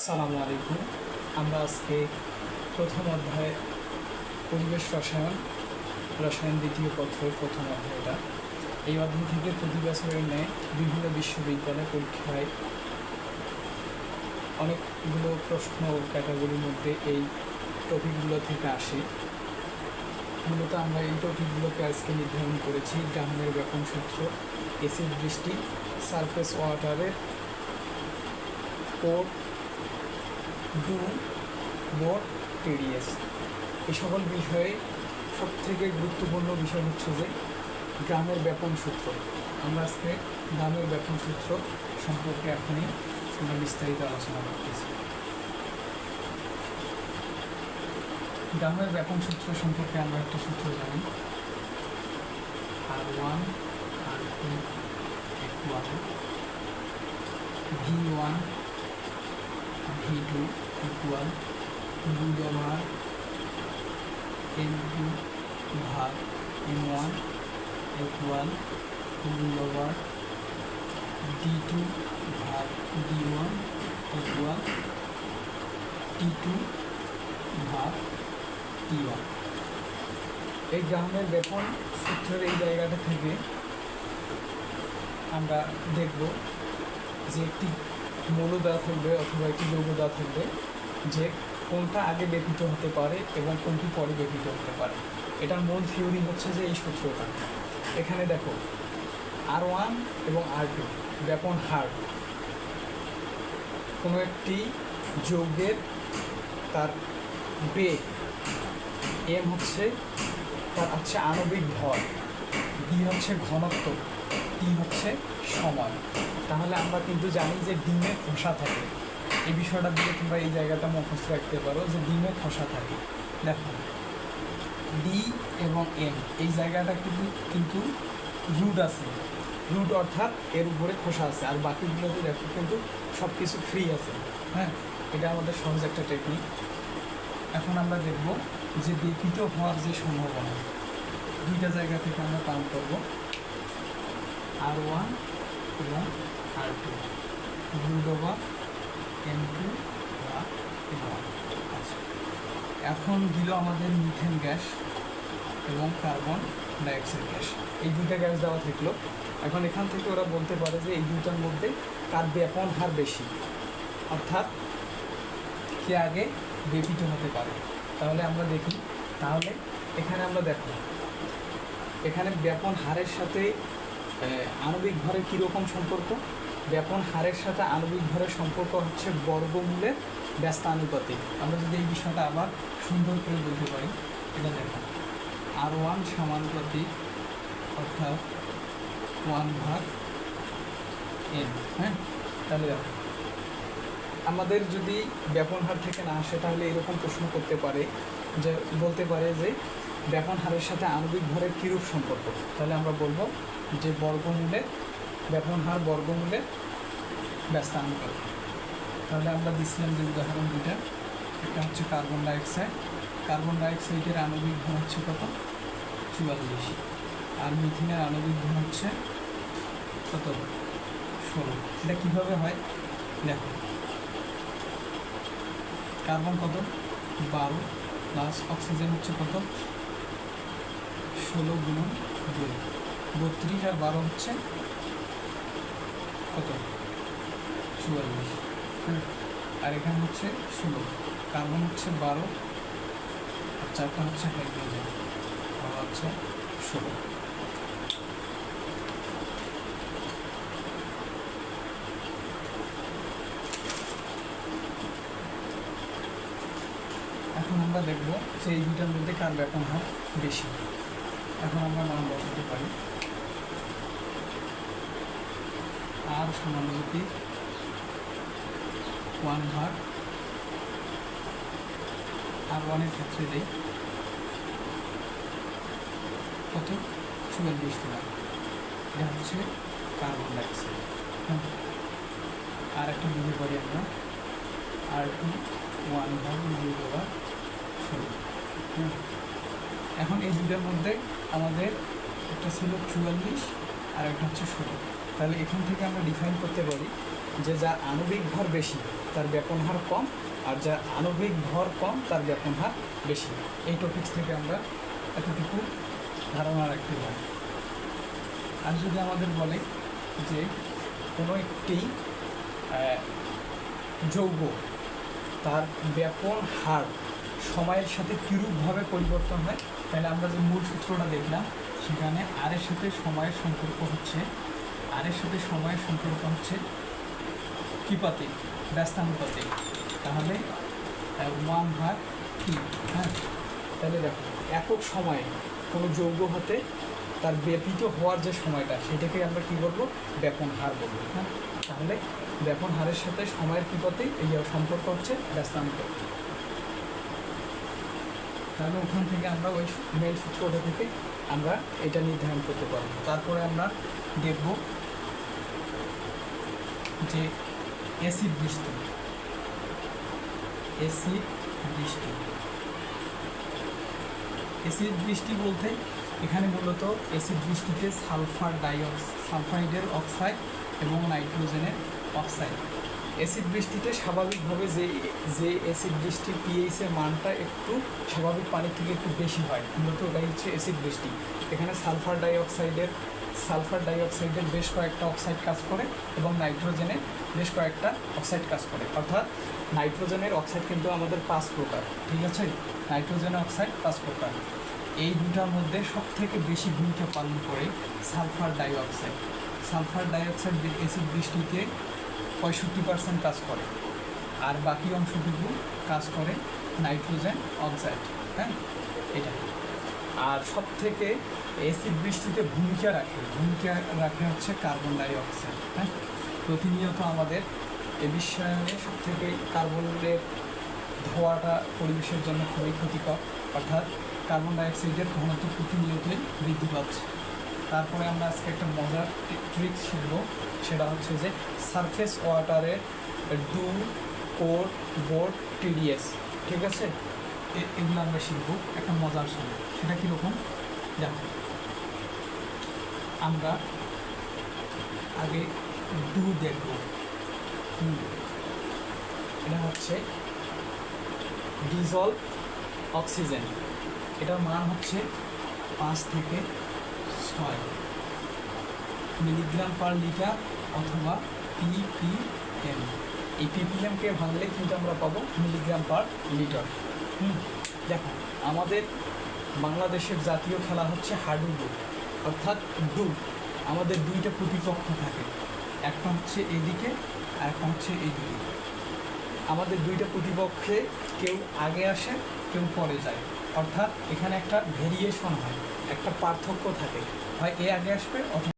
সালামু আলাইকুম। আমরা আজকে প্রথম অধ্যায় পরিবেশ রসায়ন রসায়ন দ্বিতীয় পত্রের প্রথম অধ্যায়টা। এই অধ্যায় থেকে প্রতি বছরের ন্যায় বিভিন্ন বিশ্ববিদ্যালয় পরীক্ষায় অনেকগুলো প্রশ্ন ক্যাটাগরির মধ্যে এই টপিকগুলো থেকে আসে। মূলত আমরা এই টপিকগুলোকে আজকে নির্ধারণ করেছি গ্রামের ব্যাপন সূত্র, এসিড বৃষ্টি, সারফেস ওয়াটারের কোড ডু বোর্ড টিডিএস এই সকল বিষয়ে সবথেকে গুরুত্বপূর্ণ বিষয় হচ্ছে যে, গ্রামের ব্যাপন সূত্র। আমরা আজকে গ্রামের ব্যাপন সূত্র সম্পর্কে এখনই আমরা বিস্তারিত আলোচনা করতেছি। গ্রামের ব্যাপন সূত্র সম্পর্কে আমরা একটা সূত্র জানি। R one R two V one V two equal root over M two ভাগ M one equal root over D two ভাগ D one equal T two ভাগ টি ওয়ান এই গ্রামের বেতন সূত্রের এই জায়গাটা থেকে আমরা দেখব যে একটি মৌল দেওয়া থাকবে অথবা একটি যৌগ দেওয়া থাকবে, যে কোনটা আগে ব্যতীত হতে পারে এবং কোনটি পরে ব্যতীত হতে পারে। এটার মূল থিওরি হচ্ছে যে এই সূত্রটা। এখানে দেখো আর ওয়ান এবং আর টু ব্যাপন হার। কোনো একটি যৌগের তার বেগ এম হচ্ছে, তার হচ্ছে আণবিক ভর ডি হচ্ছে ঘনত্ব, টি হচ্ছে সময়। তাহলে আমরা কিন্তু জানি যে ডিমে খোসা থাকে। এই বিষয়টা দিয়ে তোমরা এই জায়গাটা মুখস্থ রাখতে পারো যে ডিমে খোসা থাকে। দেখো ডি এবং এম এই জায়গাটা কিন্তু কিন্তু রুট আছে। রুট অর্থাৎ এর উপরে খোসা আছে। আর বাকিগুলোতে দেখো কিন্তু সব কিছু ফ্রি আছে। হ্যাঁ? এটা আমাদের সহজ একটা টেকনিক এখন আমরা দেখব যে বিকৃত হওয়ার যে সম্ভাবনা, দুইটা জায়গা থেকে আমরা কাউন্ট করব। আর ওয়ান এবং আর এখন দিল আমাদের মিথেন গ্যাস এবং কার্বন ডাইঅক্সাইড গ্যাস এই দুইটা গ্যাস দেওয়া থাকল। এখন এখান থেকে ওরা বলতে পারে যে এই দুইটার মধ্যে কার ব্যাপন হার বেশি। অর্থাৎ কে আগে বেপিত হতে পারে। তাহলে আমরা দেখি। তাহলে এখানে আমরা দেখো। এখানে ব্যাপন হারের সাথে আণবিক ভরের কীরকম সম্পর্ক? ব্যাপন হারের সাথে আণবিক ভরের সম্পর্ক হচ্ছে বর্গমূলের ব্যস্তানুপাতিক। আমরা যদি এই বিষয়টা আবার সুন্দর করে বলতে পারি, এটা দেখো আর ওয়ান সমানুপাতিক অর্থাৎ ওয়ান ভাগ এন হ্যাঁ? তাহলে দেখো, আমাদের যদি ব্যাপন হার থেকে না আসে, তাহলে এরকম প্রশ্ন করতে পারে যে, বলতে পারে যে, ব্যাপন হারের সাথে আণবিক ভরের কীরূপ সম্পর্ক? তাহলে আমরা বলব যে, বর্গমূলে ব্যাপন হার বর্গমূলে ব্যস্ত অনুপাত তাহলে আমরা দিচ্ছিলাম যে উদাহরণ দুইটা। একটা হচ্ছে কার্বন ডাইঅক্সাইড। কার্বন ডাইঅক্সাইডের আণবিক ভর হচ্ছে কত? চুয়াল্লিশ। আর মিথিনের আণবিক ভর হচ্ছে কত ষোলো। এটা কীভাবে হয়? দেখো। কার্বন কত? বারো। প্লাস অক্সিজেন হচ্ছে কত? ষোলো গুণ দুই। বত্রিশ আর বারো হচ্ছে কত? চুয়াল্লিশ। হ্যাঁ। আর এখানে হচ্ছে ষোলো। কার্বন হচ্ছে বারো? আর চারটা হচ্ছে হাইড্রোজেন আর হচ্ছে ষোলো। এখন আমরা দেখব যে এই দুটার মধ্যে কার ব্যাপন হার বেশি। এখন আমরা মান বসাতে পারি। আর সমানুপাতিক ওয়ান ভাগ আর ওয়ানের ক্ষেত্রে দেই কত? চুয়াল্লিশ দিলাম। এটা হচ্ছে কার্বন ডাইঅক্সাইড আর একটা দিতে পারি আমরা। আর টু ওয়ান ভাগ দুই দেওয়া হ্যাঁ এখন এই দুটার মধ্যে আমাদের একটা ছিল চুয়াল্লিশ আর একটা হচ্ছে ষোলো। তাহলে এখান থেকে আমরা ডিফাইন করতে পারি যে যা আণবিক ভর বেশি, তার ব্যাপন হার কম, আর যার আণবিক ভর কম, তার ব্যাপন হার বেশি। এই টপিক্স থেকে আমরা এতটুকু ধারণা রাখতে পারি। আর যদি আমাদের বলে যে কোনো একটি যৌগ তার ব্যাপন হার সময়ের সাথে কিরূপভাবে পরিবর্তন হয়, তাহলে আমরা যে মূল সূত্রটা দেখলাম, সেখানে আরের সাথে সময়ের সম্পর্ক হচ্ছে আরের সাথে সময়ের সম্পর্ক হচ্ছে কিপাতে ব্যস্তানুপাতে তাহলে ওয়ান ভাগ টি হ্যাঁ? তাহলে দেখো, একক সময়ে কোনো যৌগ হতে তার ব্যাপিত হওয়ার যে সময়টা, সেটাকে আমরা কী বলব? ব্যাপন হার বলব হ্যাঁ? তাহলে ব্যাপন হারের সাথে সময়ের কিপাতে এই সম্পর্ক হচ্ছে ব্যস্তানুপাত তাহলে ওখান থেকে আমরা ওই মেল সূত্রটা থেকে আমরা এটা নির্ধারণ করতে পারব। তারপরে আমরা দেখব যে অ্যাসিড বৃষ্টি। অ্যাসিড বৃষ্টি। অ্যাসিড বৃষ্টি বলতে এখানে মূলত অ্যাসিড বৃষ্টিতে সালফার ডাইঅক্স সালফাইডের অক্সাইড এবং নাইট্রোজেনের অক্সাইড। অ্যাসিড বৃষ্টিতে স্বাভাবিকভাবে যে যে অ্যাসিড বৃষ্টির পিএইচের মানটা একটু স্বাভাবিক পানির থেকে একটু বেশি হয়। মূলত ওটাই হচ্ছে অ্যাসিড বৃষ্টি। এখানে সালফার ডাইঅক্সাইডের সালফার ডাইঅক্সাইডের বেশ কয়েকটা অক্সাইড কাজ করে এবং নাইট্রোজেনের বেশ কয়েকটা অক্সাইড কাজ করে। অর্থাৎ নাইট্রোজেনের অক্সাইড কিন্তু আমাদের পাঁচ প্রকার, ঠিক আছে? নাইট্রোজেনের অক্সাইড পাঁচ প্রকার। এই দুটার মধ্যে সব থেকে বেশি ভূমিকা পালন করে sulphur dioxide. Sulphur dioxide acid বৃষ্টিতে পঁয়ষট্টি পার্সেন্ট কাজ করে আর বাকি অংশটুকু কাজ করে নাইট্রোজেন অক্সাইড হ্যাঁ? এটা। আর সব থেকে অ্যাসিড বৃষ্টিতে ভূমিকা রাখে ভূমিকা রাখে হচ্ছে কার্বন ডাই অক্সাইড হ্যাঁ? প্রতিনিয়ত আমাদের এ বিশ্বায়নে সব থেকে কার্বনের ধোঁয়াটা পরিবেশের জন্য খুবই ক্ষতিকর, অর্থাৎ কার্বন ডাইঅক্সাইডের ঘনত্ব প্রতিনিয়তই বৃদ্ধি পাচ্ছে। তারপরে আমরা আজকে একটা মজার ট্রিক শিখব, সেটা হচ্ছে যে সারফেস ওয়াটারের ডু কোর বোর্ড টিডিএস ঠিক আছে? এগুলো আমরা শিখব, একটা মজার সঙ্গে সেটা কীরকম? দেখো আমরা আগে ডু দেখব। এটা হচ্ছে ডিজলভ অক্সিজেন এটার মান হচ্ছে পাঁচ থেকে ছয় মিলিগ্রাম পার লিটার অথবা পিপিএম এই পিপিএমকে ভাঙলে কিন্তু আমরা পাবো মিলিগ্রাম পার লিটার। হুম। দেখো, আমাদের বাংলাদেশের জাতীয় খেলা হচ্ছে হাডুডু অর্থাৎ ডু আমাদের দুইটা প্রতিপক্ষ থাকে। একটা হচ্ছে এদিকে আর একটা হচ্ছে এইদিকে আমাদের দুইটা প্রতিপক্ষে কেউ আগে আসে, কেউ পরে যায়। অর্থাৎ এখানে একটা ভেরিয়েশন হয়, একটা পার্থক্য থাকে। হয় এ আগে আসবে অথবা